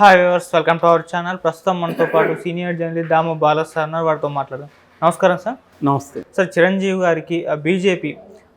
Hi viewers welcome to our channel ప్రస్తుతం మనతో పాటు senior journalist Damu Bala sir ఉన్నారు వారితో మాట్లాడదాం. నమస్కారం సార్. నమస్తే. సార్ చిరంజీవి గారికి బీజేపీ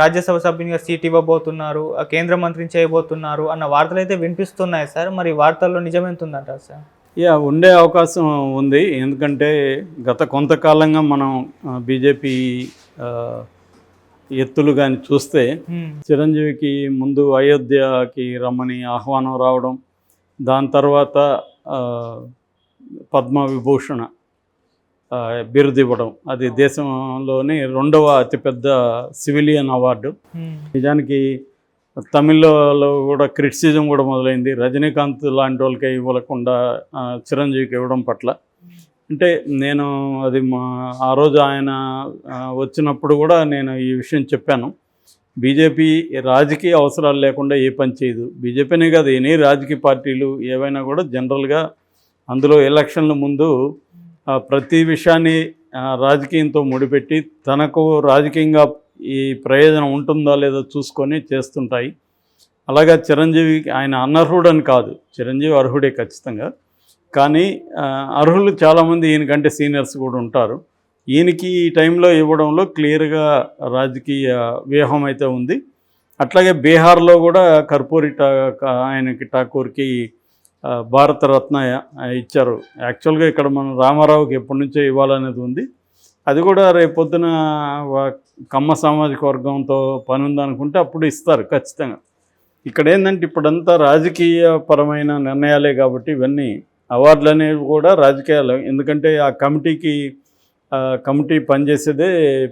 రాజ్యసభ సభ్యునిగా సీట్ ఇవ్వబోతున్నారు కేంద్ర మంత్రిని చేయబోతున్నారు అన్న వార్తలు అయితే వినిపిస్తున్నాయి సార్. మరి వార్తల్లో నిజమెంతుందంటారు సార్? యా ఉండే అవకాశం ఉంది. ఎందుకంటే గత కొంతకాలంగా మనం బీజేపీ ఎత్తులు కానీ చూస్తే. చిరంజీవికి ముందు అయోధ్యకి రమ్మని ఆహ్వానం రావడం దాని తర్వాత ఆ, పద్మ విభూషణ ఆ, బిరుదు ఇవ్వడం. అది దేశంలోని రెండవ అతిపెద్ద సివిలియన్ అవార్డు. హ్మ్. నిజానికి తమిళ్ళో కూడా క్రిటిసిజం కూడా మొదలైంది. రజనీకాంత్ లాంటి వాళ్ళకి ఇవ్వకుండా చిరంజీవికి ఇవ్వడం పట్ల. అంటే నేను అది మా ఆ రోజు ఆయన వచ్చినప్పుడు కూడా నేను ఈ విషయం చెప్పాను. బీజేపీ రాజకీయ అవసరాలు లేకుండా ఏ పని చేయదు. బీజేపీనే కాదు ఎనీ రాజకీయ పార్టీలు ఏవైనా కూడా జనరల్గా అందులో ఎలక్షన్ల ముందు ప్రతి విషయాన్ని రాజకీయంతో ముడిపెట్టి తనకు రాజకీయంగా ఈ ప్రయోజనం ఉంటుందా లేదో చూసుకొని చేస్తుంటాయి. అలాగా చిరంజీవి ఆయన అనర్హుడని కాదు. చిరంజీవి అర్హుడే ఖచ్చితంగా. కానీ అర్హులు చాలామంది ఈయనకంటే సీనియర్స్ కూడా ఉంటారు. ఈయనకి ఈ టైంలో ఇవ్వడంలో క్లియర్గా రాజకీయ వ్యూహం అయితే ఉంది. అట్లాగే బీహార్లో కూడా కర్పూరి టా ఆయనకి ఠాకూర్కి భారతరత్న ఇచ్చారు. యాక్చువల్గా ఇక్కడ మన రామారావుకి ఎప్పటి నుంచో ఇవ్వాలనేది ఉంది. అది కూడా రేపొద్దున కమ్మ సామాజిక వర్గంతో పని ఉందనుకుంటే అప్పుడు ఇస్తారు ఖచ్చితంగా. ఇక్కడ ఏంటంటే ఇప్పుడంతా రాజకీయ పరమైన నిర్ణయాలే కాబట్టి ఇవన్నీ అవార్డులు అనేవి కూడా రాజకీయాలు. ఎందుకంటే ఆ కమిటీకి కమిటీ పనిచేసేదే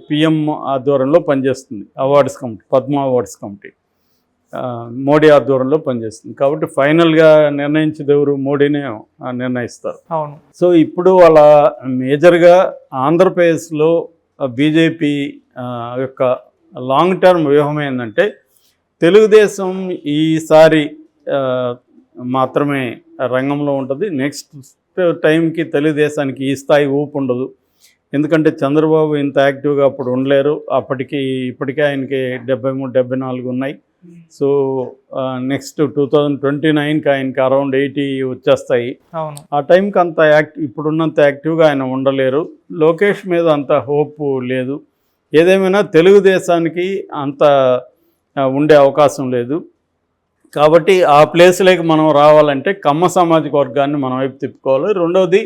పిఎం ఆధ్వర్యంలో పనిచేస్తుంది. Awards committee Padma awards committee. Modi ఆధ్వర్యంలో పనిచేస్తుంది. కాబట్టి ఫైనల్గా నిర్ణయించేది ఎవరు? మోడీనే నిర్ణయిస్తారు. అవును. సో ఇప్పుడు వాళ్ళ మేజర్గా ఆంధ్రప్రదేశ్లో బీజేపీ యొక్క లాంగ్ టర్మ్ వ్యూహం ఏంటంటే తెలుగుదేశం ఈసారి మాత్రమే రంగంలో ఉంటుంది. నెక్స్ట్ టైంకి తెలుగుదేశానికి ఈ స్థాయి ఊపు ఉండదు. ఎందుకంటే చంద్రబాబు ఇంత యాక్టివ్గా అప్పుడు ఉండలేరు. అప్పటికి ఇప్పటికే ఆయనకి డెబ్బై మూడు డెబ్బై నాలుగు ఉన్నాయి. So next two thousand twenty నైన్కి ఆయనకి అరౌండ్ ఎయిటీ వచ్చేస్తాయి. ఆ టైంకి అంత యాక్ట్ ఇప్పుడున్నంత యాక్టివ్గా ఆయన ఉండలేరు. లోకేష్ మీద అంత హోప్ లేదు. ఏదేమైనా తెలుగుదేశానికి అంత ఉండే అవకాశం లేదు. కాబట్టి ఆ ప్లేస్లోకి మనం రావాలంటే కమ్మ సామాజిక వర్గాన్ని మనం వైపు తిప్పుకోవాలి. రెండవది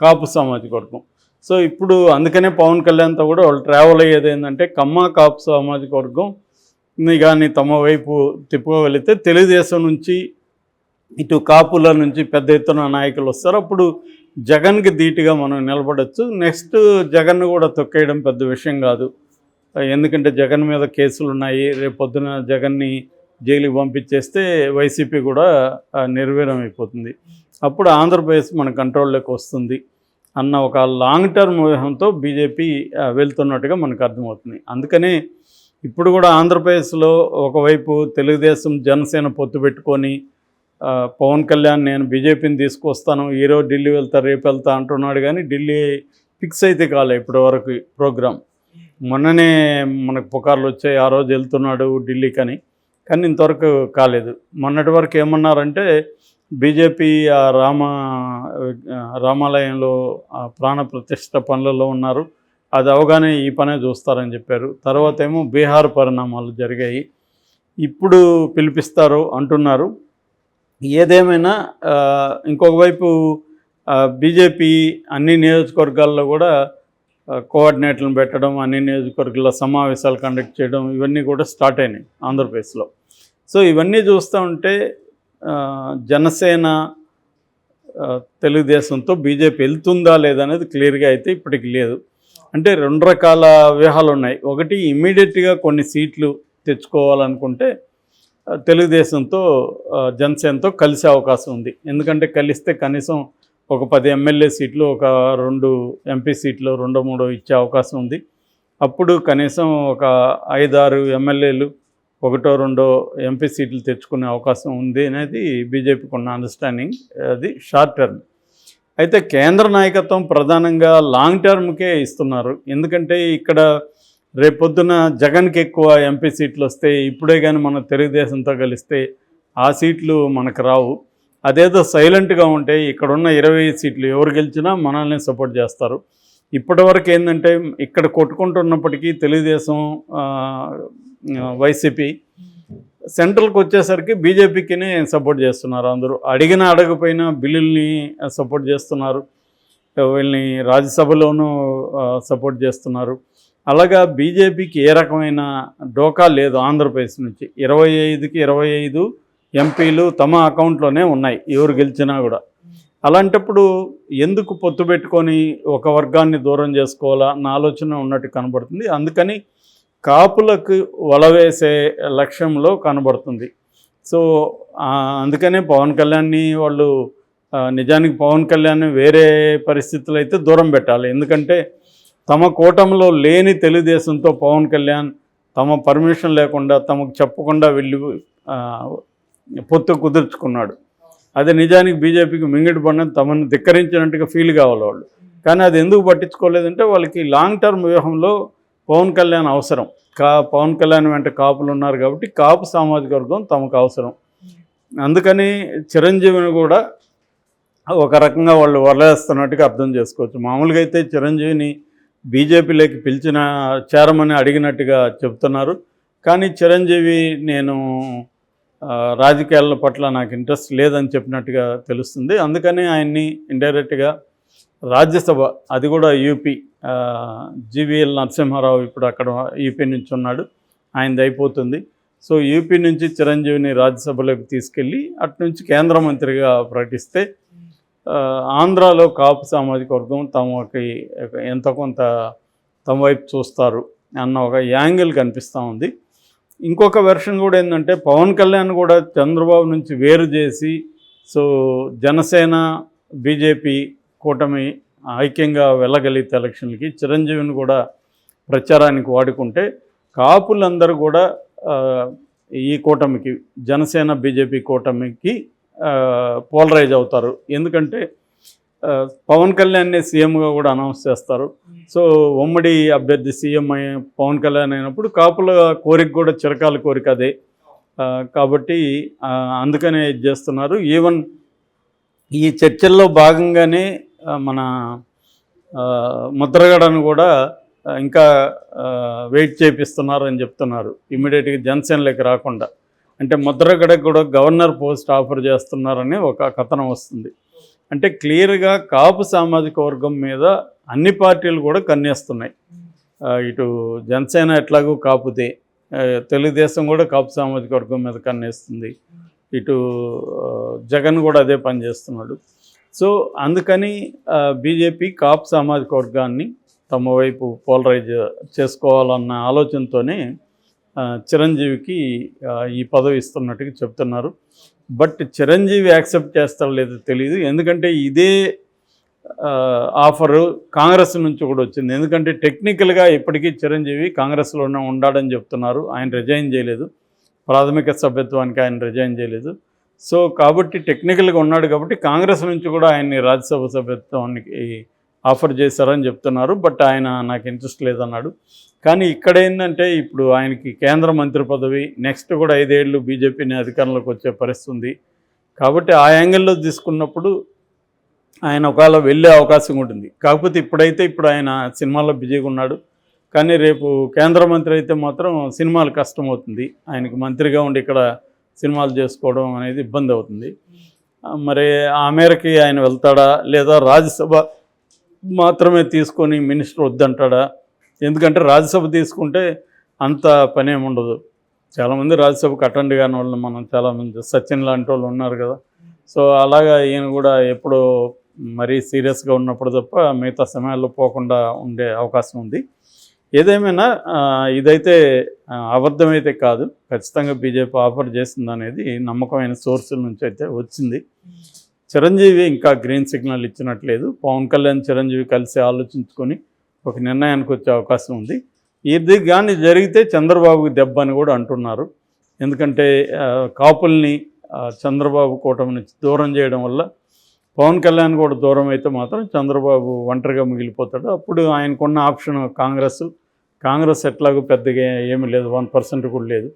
కాపు సామాజిక వర్గం. సో ఇప్పుడు అందుకనే పవన్ కళ్యాణ్తో కూడా వాళ్ళు ట్రావెల్ అయ్యేది ఏంటంటే కమ్మ కాపు సామాజిక వర్గం. కానీ తమ వైపు తిప్పుకోగలిగితే తెలుగుదేశం నుంచి ఇటు కాపుల నుంచి పెద్ద ఎత్తున నాయకులు వస్తారు. అప్పుడు జగన్కి ధీటుగా మనం నిలబడచ్చు. నెక్స్ట్ జగన్ కూడా తొక్కేయడం పెద్ద విషయం కాదు. ఎందుకంటే జగన్ మీద కేసులు ఉన్నాయి. రేపు పొద్దున జగన్ని జైలుకి పంపించేస్తే వైసీపీ కూడా నిర్వీరం నిర్వీర్యం అయిపోతుంది. అప్పుడు ఆంధ్రప్రదేశ్ మన కంట్రోల్లోకి వస్తుంది. అన్న ఒక లాంగ్ టర్మ్ వ్యూహంతో బీజేపీ వెళ్తున్నట్టుగా మనకు అర్థమవుతుంది. అందుకనే ఇప్పుడు కూడా ఆంధ్రప్రదేశ్లో ఒకవైపు తెలుగుదేశం జనసేన పొత్తు పెట్టుకొని పవన్ కళ్యాణ్ నేను బీజేపీని తీసుకొస్తాను ఈరోజు ఢిల్లీ వెళ్తా రేపు వెళ్తా అంటున్నాడు కానీ ఢిల్లీ ఫిక్స్ అయితే కాలే ఇప్పటి వరకు ప్రోగ్రామ్. మొన్ననే మనకు పుకార్లు వచ్చాయి ఆ రోజు వెళ్తున్నాడు ఢిల్లీకి అని కానీ ఇంతవరకు కాలేదు. మొన్నటి వరకు ఏమన్నారంటే బీజేపీ ఆ రామ రామాలయంలో ఆ ప్రాణ ప్రతిష్ట పనులలో ఉన్నారు. అది అవగానే ఈ పనే చూస్తారని చెప్పారు. తర్వాత ఏమో బీహార్ పరిణామాలు జరిగాయి. ఇప్పుడు పిలిపిస్తారు అంటున్నారు. ఏదేమైనా ఇంకొక వైపు బీజేపీ అన్ని నియోజకవర్గాల్లో కూడా కోఆర్డినేటర్లను పెట్టడం అన్ని నియోజకవర్గాల్లో సమావేశాలు కండక్ట్ చేయడం ఇవన్నీ కూడా స్టార్ట్ అయినాయి ఆంధ్రప్రదేశ్లో. సో ఇవన్నీ చూస్తూ ఉంటే జనసేన తెలుగుదేశంతో బీజేపీ వెళ్తుందా లేదనేది క్లియర్గా అయితే ఇప్పటికి లేదు. అంటే రెండు రకాల వ్యూహాలు ఉన్నాయి. ఒకటి ఇమ్మీడియట్గా కొన్ని సీట్లు తెచ్చుకోవాలనుకుంటే తెలుగుదేశంతో జనసేనతో కలిసే అవకాశం ఉంది. ఎందుకంటే కలిస్తే కనీసం ఒక పది ఎమ్మెల్యే సీట్లు ఒక రెండు ఎంపీ సీట్లు రెండో మూడో ఇచ్చే అవకాశం ఉంది. అప్పుడు కనీసం ఒక ఐదారు ఎమ్మెల్యేలు ఒకటో రెండో ఎంపీ సీట్లు తెచ్చుకునే అవకాశం ఉంది అనేది బీజేపీకి ఉన్న అండర్స్టాండింగ్ అది షార్ట్ టర్మ్ అయితే కేంద్ర నాయకత్వం ప్రధానంగా లాంగ్ టర్మ్కే ఇస్తున్నారు. ఎందుకంటే ఇక్కడ రేపొద్దున జగన్కి ఎక్కువ ఎంపీ సీట్లు వస్తే ఇప్పుడే కానీ మన తెలుగుదేశంతో కలిస్తే ఆ సీట్లు మనకు రావు. అదేదో సైలెంట్గా ఉంటే ఇక్కడున్న ఇరవై సీట్లు ఎవరు గెలిచినా మనల్ని సపోర్ట్ చేస్తారు. ఇప్పటివరకు ఏంటంటే ఇక్కడ కొట్టుకుంటున్నప్పటికీ తెలుగుదేశం వైసీపీ. సెంట్రల్కి వచ్చేసరికి బీజేపీకినే సపోర్ట్ చేస్తున్నారు అందరూ. అడిగిన అడగపోయినా బిల్లుల్ని సపోర్ట్ చేస్తున్నారు. వీళ్ళని రాజ్యసభలోనూ సపోర్ట్ చేస్తున్నారు. అలాగా బీజేపీకి ఏ రకమైన డోకా లేదు ఆంధ్రప్రదేశ్ నుంచి. ఇరవై ఐదుకి ఇరవై ఐదు ఎంపీలు తమ అకౌంట్లోనే ఉన్నాయి ఎవరు గెలిచినా కూడా. అలాంటప్పుడు ఎందుకు పొత్తు పెట్టుకొని ఒక వర్గాన్ని దూరం చేసుకోవాలా? నా ఆలోచన ఉన్నట్టు కనబడుతుంది. అందుకని కాపులకు వలవేసే లక్ష్యంలో కనబడుతుంది. సో అందుకనే పవన్ కళ్యాణ్ని వాళ్ళు నిజానికి పవన్ కళ్యాణ్ వేరే పరిస్థితులు అయితే దూరం పెట్టాలి. ఎందుకంటే తమ కూటమిలో లేని తెలుగుదేశంతో పవన్ కళ్యాణ్ తమ పర్మిషన్ లేకుండా తమకు చెప్పకుండా వెళ్ళి పొత్తు కుదుర్చుకున్నాడు. అది నిజానికి బీజేపీకి మింగిడి పడిన తమను ధిక్కరించినట్టుగా ఫీల్ కావాలి వాళ్ళు. కానీ అది ఎందుకు పట్టించుకోలేదంటే వాళ్ళకి లాంగ్ టర్మ్ వ్యూహంలో పవన్ కళ్యాణ్ అవసరం. కా పవన్ కళ్యాణ్ వెంట కాపులు ఉన్నారు కాబట్టి కాపు సామాజిక వర్గం తమకు అవసరం. అందుకని చిరంజీవిని కూడా ఒక రకంగా వాళ్ళు వరలేస్తున్నట్టుగా అర్థం చేసుకోవచ్చు. మామూలుగా అయితే చిరంజీవిని బీజేపీలోకి పిలిచిన చేరమని అడిగినట్టుగా చెప్తున్నారు. కానీ చిరంజీవి నేను రాజకీయాల పట్ల నాకు ఇంట్రెస్ట్ లేదని చెప్పినట్టుగా తెలుస్తుంది. అందుకని ఆయన్ని ఇండైరెక్ట్గా రాజ్యసభ అది కూడా యూపీ జీవీఎల్ నరసింహారావు ఇప్పుడు అక్కడ యూపీ నుంచి ఉన్నాడు. ఆయనది అయిపోతుంది. సో యూపీ నుంచి చిరంజీవిని రాజ్యసభలోకి తీసుకెళ్ళి అటు నుంచి కేంద్ర మంత్రిగా ప్రకటిస్తే ఆంధ్రాలో కాపు సామాజిక వర్గం తమకి ఎంత కొంత తమ వైపు చూస్తారు అన్న ఒక యాంగిల్ కనిపిస్తూ ఉంది. ఇంకొక వెర్షన్ కూడా ఏంటంటే పవన్ కళ్యాణ్ కూడా చంద్రబాబు నుంచి వేరు చేసి సో జనసేన బీజేపీ కూటమి ఐక్యంగా వెళ్ళగలిగితే ఎలక్షన్లకి చిరంజీవిని కూడా ప్రచారానికి వాడుకుంటే కాపులందరూ కూడా ఈ కూటమికి జనసేన బీజేపీ కూటమికి పోలరైజ్ అవుతారు. ఎందుకంటే పవన్ కళ్యాణ్ని సీఎంగా కూడా అనౌన్స్ చేస్తారు. సో ఉమ్మడి అభ్యర్థి సీఎం అయ్యే పవన్ కళ్యాణ్ అయినప్పుడు కాపుల కోరిక కూడా చిరకాల కోరిక అదే. కాబట్టి అందుకనే ఇది చేస్తున్నారు. ఈవెన్ ఈ చర్చల్లో భాగంగానే మన ముద్రగడను కూడా ఇంకా వెయిట్ చేపిస్తున్నారు అని చెప్తున్నారు. ఇమీడియట్గా జనసేనలోకి రాకుండా. అంటే ముద్రగడకు కూడా గవర్నర్ పోస్ట్ ఆఫర్ చేస్తున్నారని ఒక కథనం వస్తుంది. అంటే క్లియర్గా కాపు సామాజిక వర్గం మీద అన్ని పార్టీలు కూడా కన్నేస్తున్నాయి. ఇటు జనసేన ఎట్లాగూ కాపుదే. తెలుగుదేశం కూడా కాపు సామాజిక వర్గం మీద కన్నేస్తుంది. ఇటు జగన్ కూడా అదే పని చేస్తున్నాడు. సో అందుకని బీజేపీ కాప్ సామాజిక వర్గాన్ని తమ వైపు పోలరైజ్ చేసుకోవాలన్న ఆలోచనతోనే చిరంజీవికి ఈ పదవి ఇస్తున్నట్టుగా చెప్తున్నారు. బట్ చిరంజీవి యాక్సెప్ట్ చేస్తారో లేదో తెలియదు ఎందుకంటే ఇదే ఆఫరు కాంగ్రెస్ నుంచి కూడా వచ్చింది. ఎందుకంటే టెక్నికల్గా ఇప్పటికీ చిరంజీవి కాంగ్రెస్లోనే ఉండాడని చెప్తున్నారు. ఆయన రిజైన్ చేయలేదు. ప్రాథమిక సభ్యత్వానికి ఆయన రిజైన్ చేయలేదు. సో కాబట్టి టెక్నికల్గా ఉన్నాడు కాబట్టి కాంగ్రెస్ నుంచి కూడా ఆయన్ని రాజ్యసభ సభ్యత్వానికి ఆఫర్ చేశారని చెప్తున్నారు బట్ ఆయన నాకు ఇంట్రెస్ట్ లేదన్నాడు. కానీ ఇక్కడ ఏంటంటే ఇప్పుడు ఆయనకి కేంద్ర మంత్రి పదవి నెక్స్ట్ కూడా ఐదేళ్ళు బీజేపీని అధికారంలోకి వచ్చే పరిస్థితి ఉంది. కాబట్టి ఆ యాంగిల్లో తీసుకున్నప్పుడు ఆయన ఒకవేళ వెళ్ళే అవకాశం ఉంటుంది. కాకపోతే ఇప్పుడైతే ఇప్పుడు ఆయన సినిమాల్లో బిజీగా ఉన్నాడు. కానీ రేపు కేంద్ర మంత్రి అయితే మాత్రం సినిమాలు కష్టమవుతుంది. ఆయనకు మంత్రిగా ఉండి ఇక్కడ సినిమాలు చేసుకోవడం అనేది ఇబ్బంది అవుతుంది. మరి ఆ మేరకి ఆయన వెళ్తాడా? లేదా రాజ్యసభ మాత్రమే తీసుకొని మినిస్టర్ వద్దంటాడా? ఎందుకంటే రాజ్యసభ తీసుకుంటే అంత పని ఉండదు. చాలామంది రాజ్యసభకు అటెండ్ కాని వాళ్ళు మనం చాలామంది సచిన్ లాంటి వాళ్ళు ఉన్నారు కదా. సో అలాగా ఈయన కూడా ఎప్పుడూ మరీ సీరియస్గా ఉన్నప్పుడు తప్ప మిగతా సమయాల్లో పోకుండా ఉండే అవకాశం ఉంది. ఏదేమైనా ఇదైతే అబద్ధమైతే కాదు. ఖచ్చితంగా బీజేపీ ఆఫర్ చేసింది అనేది నమ్మకమైన సోర్సుల నుంచి అయితే వచ్చింది. చిరంజీవి ఇంకా గ్రీన్ సిగ్నల్ ఇచ్చినట్లేదు. పవన్ కళ్యాణ్ చిరంజీవి కలిసి ఆలోచించుకొని ఒక నిర్ణయానికి వచ్చే అవకాశం ఉంది. ఇది కానీ జరిగితే చంద్రబాబుకి దెబ్బ అని కూడా అంటున్నారు. ఎందుకంటే కాపుల్ని చంద్రబాబు కూటమి నుంచి దూరం చేయడం వల్ల పవన్ కళ్యాణ్ కూడా దూరం అయితే మాత్రం చంద్రబాబు ఒంటరిగా మిగిలిపోతాడు. అప్పుడు ఆయనకున్న ఆప్షన్ కాంగ్రెస్ కాంగ్రెస్ ఎట్లాగో పెద్దగా ఏమీ లేదు వన్ పర్సెంట్ కూడా లేదు.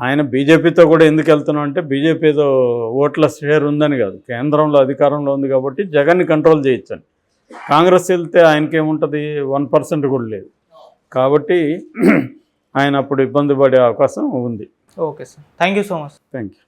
ఆయన బీజేపీతో కూడా ఎందుకు వెళ్తున్నాం అంటే బీజేపీ ఏదో ఓట్ల షేర్ ఉందని కాదు. కేంద్రంలో అధికారంలో ఉంది కాబట్టి జగన్ని కంట్రోల్ చేయొచ్చని. కాంగ్రెస్ వెళ్తే ఆయనకేముంటుంది వన్ పర్సెంట్ కూడా లేదు. కాబట్టి ఆయన అప్పుడు ఇబ్బంది పడే అవకాశం ఉంది. Okay sir thank you so much thank you